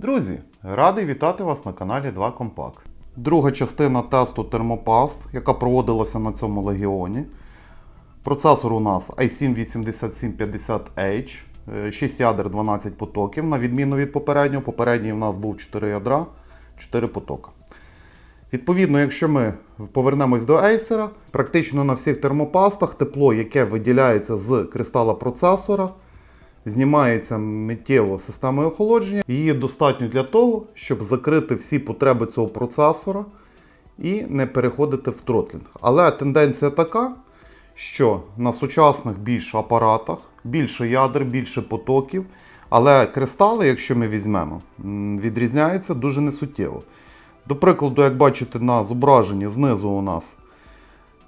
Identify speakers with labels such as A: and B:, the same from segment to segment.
A: Друзі, радий вітати вас на каналі 2 Компак. Друга частина тесту термопаст, яка проводилася на цьому легіоні. Процесор у нас i7-8750H, е, 6 ядер 12 потоків, на відміну від попереднього. Попередній у нас був 4 ядра, 4 потока. Відповідно, якщо ми повернемось до Acer, практично на всіх термопастах тепло, яке виділяється з кристала процесора, знімається миттєво системою охолодження. Її достатньо для того, щоб закрити всі потреби цього процесора і не переходити в тротлінг. Але тенденція така, що на сучасних більш апаратах більше ядер, більше потоків. Але кристали, якщо ми візьмемо, відрізняються дуже несуттєво. До прикладу, як бачите на зображенні, знизу у нас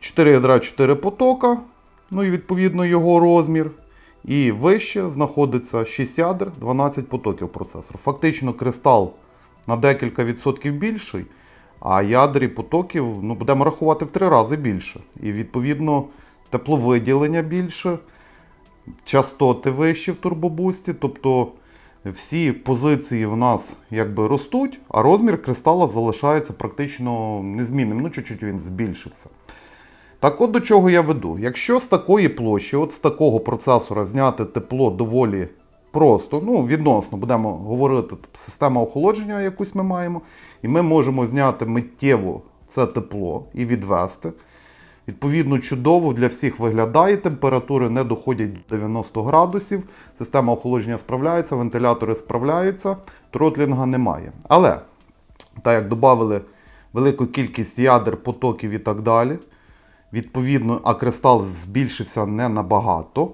A: 4 ядра, 4 потока, ну і відповідно його розмір. І вище знаходиться 6 ядер, 12 потоків процесора. Фактично кристал на декілька відсотків більший, а ядер і потоків ну, будемо рахувати в 3 рази більше. І відповідно тепловиділення більше, частоти вищі в турбобусті. Тобто всі позиції в нас якби ростуть, а розмір кристала залишається практично незмінним. Ну, чуть-чуть він збільшився. Так от до чого я веду. Якщо з такої площі, от з такого процесора зняти тепло доволі просто, ну, відносно, будемо говорити, система охолодження, якусь ми маємо, і ми можемо зняти миттєво це тепло і відвести. Відповідно, чудово для всіх виглядає, температури не доходять до 90 градусів, система охолодження справляється, вентилятори справляються, тротлінга немає. Але, так як додали велику кількість ядер, потоків і так далі, відповідно, а кристал збільшився не набагато,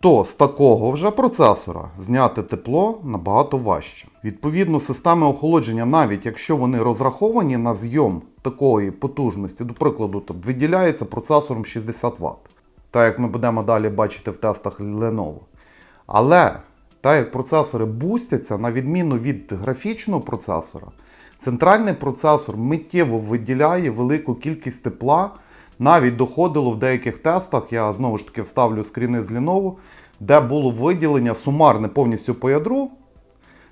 A: то з такого вже процесора зняти тепло набагато важче. Відповідно, системи охолодження, навіть якщо вони розраховані на зйом такої потужності, до прикладу, там, виділяється процесором 60 Вт, так як ми будемо далі бачити в тестах Lenovo. Але так як процесори бустяться, на відміну від графічного процесора, центральний процесор миттєво виділяє велику кількість тепла. Навіть доходило в деяких тестах, я знову ж таки вставлю скріни з Lenovo, де було виділення сумарне повністю по ядру,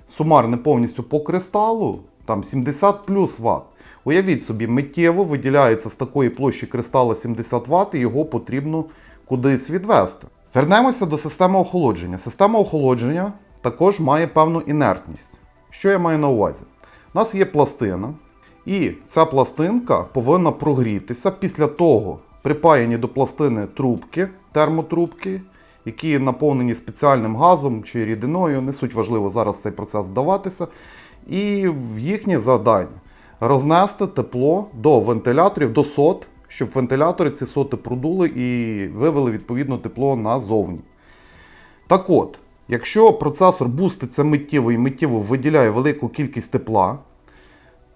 A: сумарне повністю по кристалу, там 70 плюс Вт. Уявіть собі, миттєво виділяється з такої площі кристала 70 Вт, і його потрібно кудись відвести. Вернемося до системи охолодження. Система охолодження також має певну інертність. Що я маю на увазі? У нас є пластина, і ця пластинка повинна прогрітися після того, припаяні до пластини трубки, термотрубки, які наповнені спеціальним газом чи рідиною. Не суть важливо зараз цей процес вдаватися. І їхнє завдання рознести тепло до вентиляторів, до сот, щоб вентилятори ці соти продули і вивели відповідно тепло назовні. Так от, якщо процесор буститься миттєво і миттєво виділяє велику кількість тепла,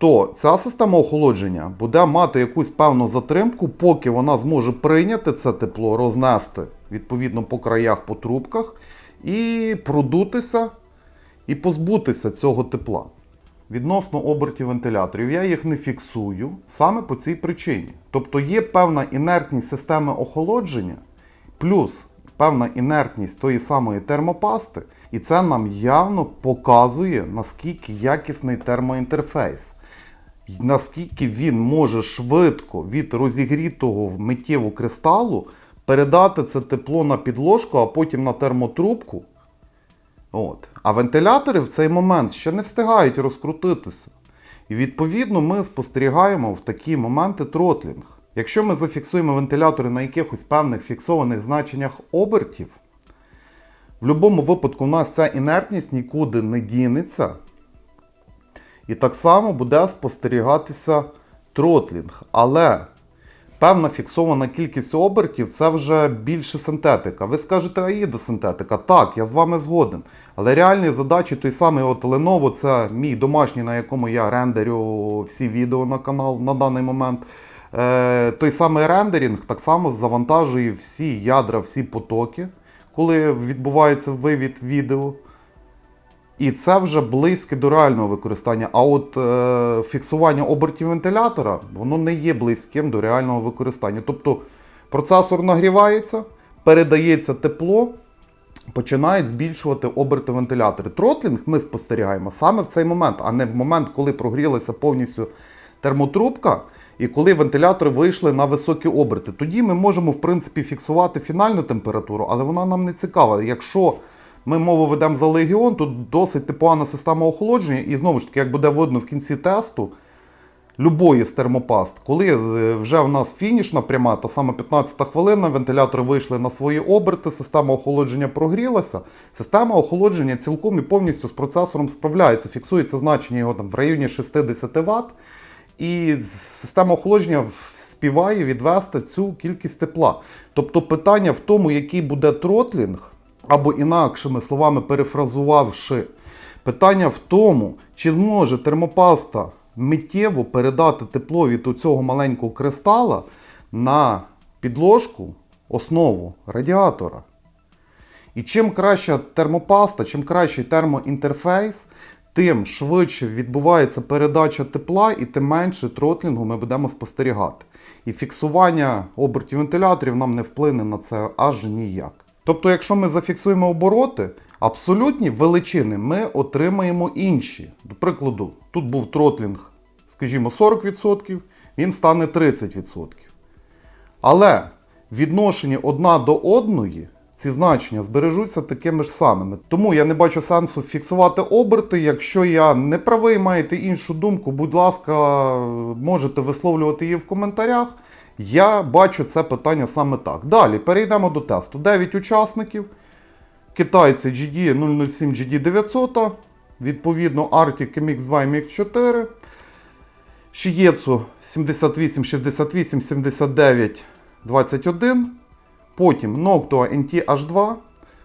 A: то ця система охолодження буде мати якусь певну затримку, поки вона зможе прийняти це тепло, рознести відповідно по краях, по трубках, і продутися і позбутися цього тепла. Відносно обертів вентиляторів, я їх не фіксую саме по цій причині. Тобто є певна інертність системи охолодження, плюс певна інертність тої самої термопасти, і це нам явно показує, наскільки якісний термоінтерфейс наскільки він може швидко від розігрітого миттєву кристалу передати це тепло на підложку, а потім на термотрубку. От. А вентилятори в цей момент ще не встигають розкрутитися. І відповідно ми спостерігаємо в такі моменти тротлінг. Якщо ми зафіксуємо вентилятори на якихось певних фіксованих значеннях обертів, в будь-якому випадку у нас ця інертність нікуди не дінеться. І так само буде спостерігатися тротлінг. Але певна фіксована кількість обертів це вже більше синтетика. Ви скажете, аїда синтетика. Так, я з вами згоден. Але реальні задачі той самий от Lenovo, це мій домашній, на якому я рендерю всі відео на канал на даний момент. Е, той самий рендерінг так само завантажує всі ядра, всі потоки, коли відбувається вивід відео. І це вже близьке до реального використання. А от е, фіксування обертів вентилятора воно не є близьким до реального використання. Тобто процесор нагрівається, передається тепло, починають збільшувати оберти вентилятори. Тротлінг ми спостерігаємо саме в цей момент, а не в момент, коли прогрілася повністю термотрубка і коли вентилятори вийшли на високі оберти. Тоді ми можемо, в принципі, фіксувати фінальну температуру, але вона нам не цікава. Якщо ми мову ведемо за легіон, тут досить непогана система охолодження, і знову ж таки, як буде видно в кінці тесту, любої з термопаст, коли е, вже в нас фінішна пряма, та саме 15 хвилина, вентилятори вийшли на свої оберти, система охолодження прогрілася. Система охолодження цілком і повністю з процесором справляється, фіксується значення його там в районі 60 Вт. І система охолодження співає відвести цю кількість тепла. Тобто питання в тому, який буде тротлінг, або інакшими словами перефразувавши, питання в тому, чи зможе термопаста миттєво передати тепло від цього маленького кристала на підложку, основу радіатора. І чим краща термопаста, чим кращий термоінтерфейс, тим швидше відбувається передача тепла і тим менше тротлінгу ми будемо спостерігати. І фіксування обертів вентиляторів нам не вплине на це аж ніяк. Тобто, якщо ми зафіксуємо обороти, абсолютні величини ми отримаємо інші. До прикладу, тут був тротлінг, скажімо, 40%, він стане 30%. Але відношення одна до одної ці значення збережуться такими ж самими. Тому я не бачу сенсу фіксувати оберти. Якщо я не правий, маєте іншу думку, будь ласка, можете висловлювати її в коментарях. Я бачу це питання саме так. Далі перейдемо до тесту. 9 учасників. Китайці GD 007 GD 900, відповідно Arctic MX2 MX4. Shigetsu 78, 68, 79, 21. Потім Noctua NT-H2.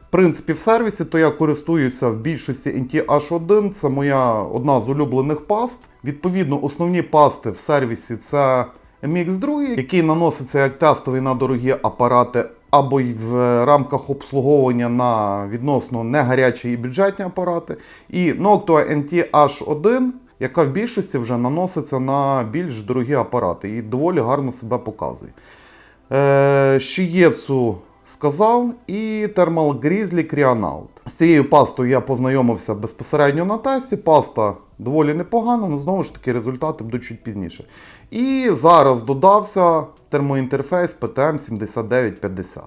A: В принципі, в сервісі, то я користуюся в більшості NT-H1. Це моя одна з улюблених паст. Відповідно, основні пасти в сервісі це MX2, який наноситься як тестовий на дорогі апарати, або й в рамках обслуговування на відносно негарячі і бюджетні апарати. І Noctua NT-H1 яка в більшості вже наноситься на більш дорогі апарати і доволі гарно себе показує. Е, Shigetsu сказав і Thermal Grizzly Creanaut. З цією пастою я познайомився безпосередньо на тесті. Паста доволі непогана, але знову ж таки результати будуть чуть пізніше. І зараз додався термоінтерфейс PTM 7950.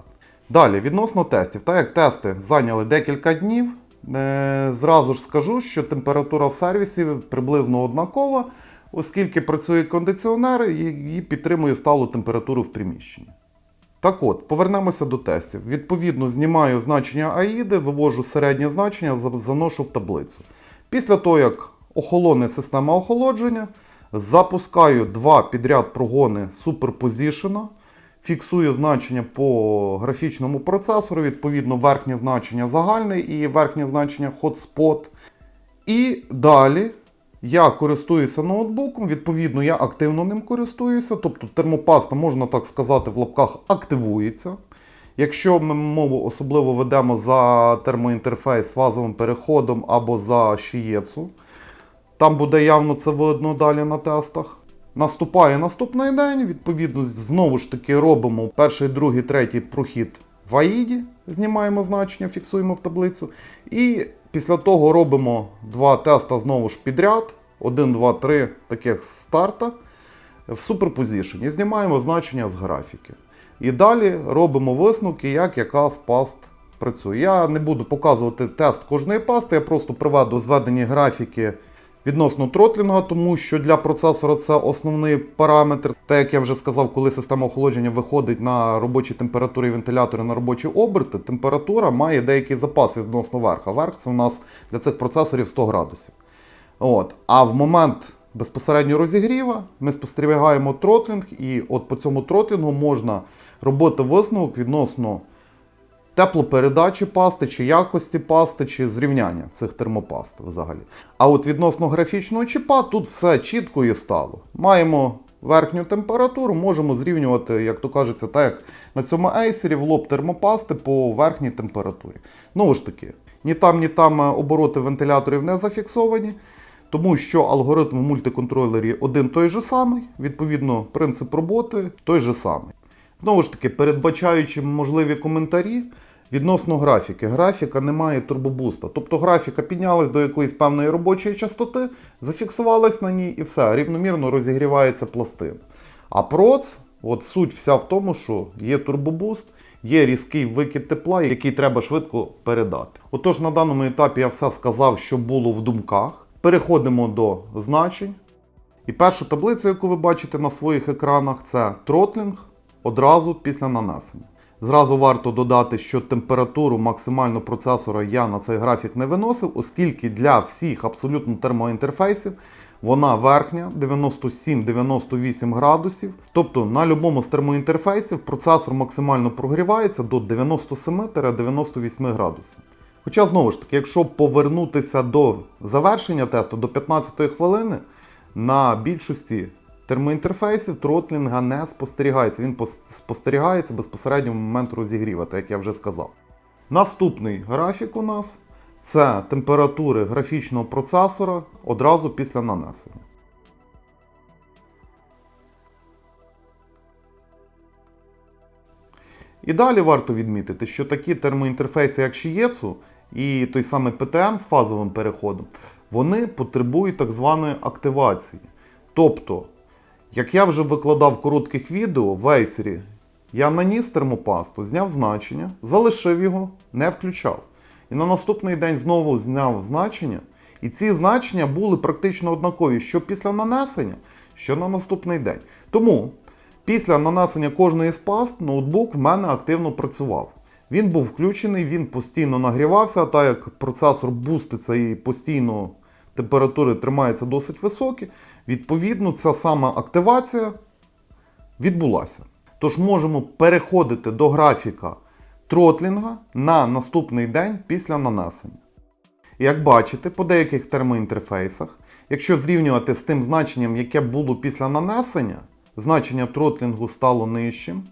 A: Далі, відносно тестів. Так як тести зайняли декілька днів, е, зразу ж скажу, що температура в сервісі приблизно однакова, оскільки працює кондиціонер і підтримує сталу температуру в приміщенні. Так от, повернемося до тестів. Відповідно, знімаю значення аїди, вивожу середнє значення, заношу в таблицю. Після того, як охолоне система охолодження, запускаю два підряд прогони суперпозішена, фіксую значення по графічному процесору, відповідно, верхнє значення загальне і верхнє значення hotspot. І далі я користуюся ноутбуком, відповідно, я активно ним користуюся. Тобто термопаста, можна так сказати, в лапках активується. Якщо ми мову особливо ведемо за термоінтерфейс з фазовим переходом або за Shietsu, там буде явно це видно далі на тестах. Наступає наступний день, відповідно, знову ж таки робимо перший, другий, третій прохід в AID, знімаємо значення, фіксуємо в таблицю. І після того робимо два теста знову ж підряд. 1, 2, 3 таких старта в суперпозішені. Знімаємо значення з графіки. І далі робимо висновки, як яка з паст працює. Я не буду показувати тест кожної пасти, я просто приведу зведені графіки відносно тротлінга, тому що для процесора це основний параметр. Так як я вже сказав, коли система охолодження виходить на робочі температури і вентилятори на робочі оберти, температура має деякий запас відносно верха. Верх це у нас для цих процесорів 100 градусів. От. А в момент безпосередньо розігріва ми спостерігаємо тротлінг, і от по цьому тротлінгу можна робити висновок відносно теплопередачі пасти, чи якості пасти, чи зрівняння цих термопаст взагалі. А от відносно графічного чіпа тут все чітко і стало. Маємо верхню температуру, можемо зрівнювати, як то кажеться, так як на цьому ейсері в лоб термопасти по верхній температурі. Знову ж таки, ні там, ні там обороти вентиляторів не зафіксовані. Тому що алгоритм в мультиконтролері один той же самий, відповідно, принцип роботи той же самий. Знову ж таки, передбачаючи можливі коментарі, Відносно графіки, графіка не має турбобуста. Тобто графіка піднялась до якоїсь певної робочої частоти, зафіксувалась на ній і все, рівномірно розігрівається пластина. А проц, от суть вся в тому, що є турбобуст, є різкий викид тепла, який треба швидко передати. Отож, на даному етапі я все сказав, що було в думках. Переходимо до значень. І першу таблицю, яку ви бачите на своїх екранах, це тротлінг одразу після нанесення. Зразу варто додати, що температуру максимальну процесора я на цей графік не виносив, оскільки для всіх абсолютно термоінтерфейсів вона верхня 97-98 градусів. Тобто на будь-якому з термоінтерфейсів процесор максимально прогрівається до 97-98 градусів. Хоча, знову ж таки, якщо повернутися до завершення тесту до 15 хвилини, на більшості термоінтерфейсів тротлінга не спостерігається. Він спостерігається безпосередньо в момент розігріва, так як я вже сказав. Наступний графік у нас це температури графічного процесора одразу після нанесення. І далі варто відмітити, що такі термоінтерфейси, як Shietsu і той самий PTM з фазовим переходом, вони потребують так званої активації. Тобто, як я вже викладав коротких відео в Acer, я наніс термопасту, зняв значення, залишив його, не включав. І на наступний день знову зняв значення. І ці значення були практично однакові, що після нанесення, що на наступний день. Тому після нанесення кожної з паст ноутбук в мене активно працював. Він був включений, він постійно нагрівався, так як процесор буститься і постійно температури тримаються досить високі. Відповідно, ця сама активація відбулася. Тож можемо переходити до графіка тротлінга на наступний день після нанесення. Як бачите, по деяких термоінтерфейсах, якщо зрівнювати з тим значенням, яке було після нанесення, значення тротлінгу стало нижчим.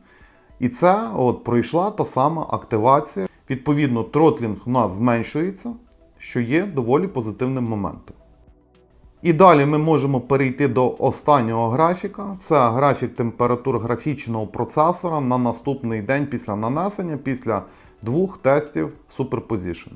A: І це от пройшла та сама активація. Відповідно, тротлінг у нас зменшується, що є доволі позитивним моментом. І далі ми можемо перейти до останнього графіка. Це графік температур графічного процесора на наступний день після нанесення, після двох тестів Superposition.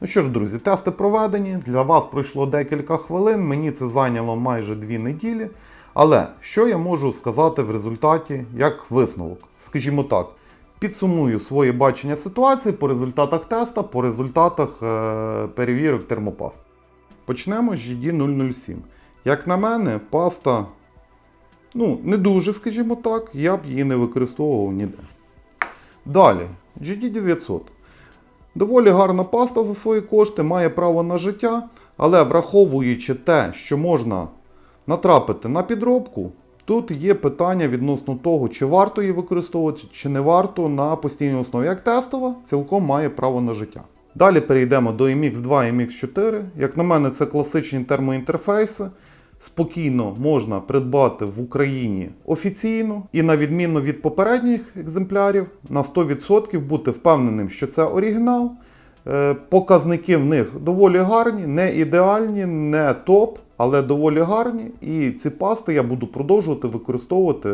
A: Ну що ж, друзі, тести проведені. Для вас пройшло декілька хвилин. Мені це зайняло майже дві неділі. Але що я можу сказати в результаті як висновок? Скажімо так, підсумую своє бачення ситуації по результатах теста, по результатах е- перевірок термопаст. Почнемо з GD007. Як на мене, паста ну, не дуже, скажімо так, я б її не використовував ніде. Далі, GD900. Доволі гарна паста за свої кошти, має право на життя, але враховуючи те, що можна натрапити на підробку, тут є питання відносно того, чи варто її використовувати, чи не варто на постійній основі. Як тестова, цілком має право на життя. Далі перейдемо до MX2 і MX4. Як на мене, це класичні термоінтерфейси. Спокійно можна придбати в Україні офіційно і на відміну від попередніх екземплярів, на 100% бути впевненим, що це оригінал. Е, Показники в них доволі гарні, не ідеальні, не топ, але доволі гарні. І ці пасти я буду продовжувати використовувати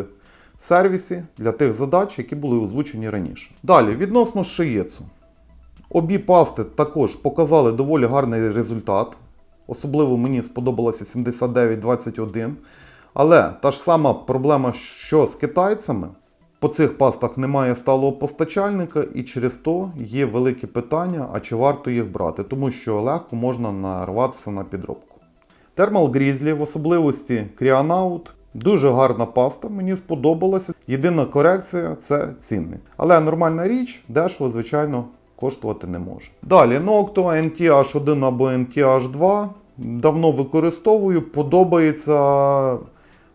A: в сервісі для тих задач, які були озвучені раніше. Далі, відносно шиєцу. Обі пасти також показали доволі гарний результат. Особливо мені сподобалося 7921. Але та ж сама проблема, що з китайцями. По цих пастах немає сталого постачальника, і через то є велике питання, а чи варто їх брати, тому що легко можна нарватися на підробку. Thermal Grizzly в особливості Cryonaut. Дуже гарна паста, мені сподобалася. Єдина корекція це ціни. Але нормальна річ, дешево, звичайно, коштувати не може. Далі Noctua NTH1 або NTH2. Давно використовую, подобається.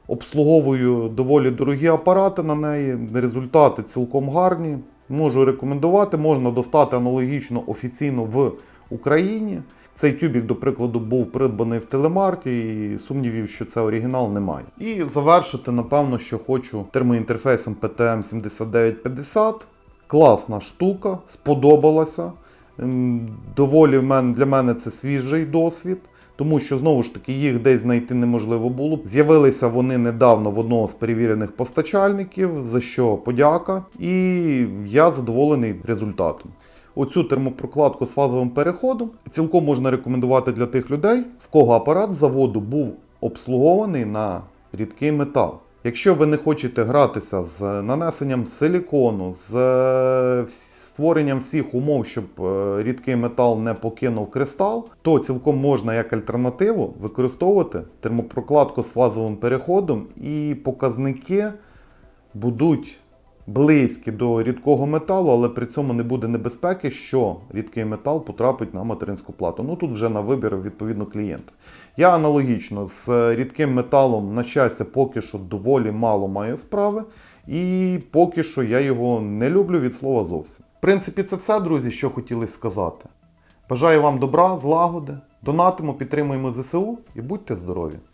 A: Обслуговую доволі дорогі апарати на неї. Результати цілком гарні. Можу рекомендувати, можна достати аналогічно офіційно в Україні. Цей тюбік, до прикладу, був придбаний в телемарті, і сумнівів, що це оригінал, немає. І завершити, напевно, що хочу термоінтерфейсом PTM 7950. Класна штука, сподобалася. Доволі для мене це свіжий досвід, тому що знову ж таки їх десь знайти неможливо було. З'явилися вони недавно в одного з перевірених постачальників, за що подяка, і я задоволений результатом. Оцю термопрокладку з фазовим переходом цілком можна рекомендувати для тих людей, в кого апарат заводу був обслугований на рідкий метал. Якщо ви не хочете гратися з нанесенням силікону, з е, створенням всіх умов, щоб е, рідкий метал не покинув кристал, то цілком можна як альтернативу використовувати термопрокладку з фазовим переходом, і показники будуть близькі до рідкого металу, але при цьому не буде небезпеки, що рідкий метал потрапить на материнську плату. Ну тут вже на вибір відповідно клієнта. Я аналогічно з рідким металом, на щастя, поки що доволі мало маю справи, і поки що я його не люблю від слова зовсім. В принципі, це все, друзі, що хотіли сказати. Бажаю вам добра, злагоди, донатимо, підтримуємо ЗСУ і будьте здорові!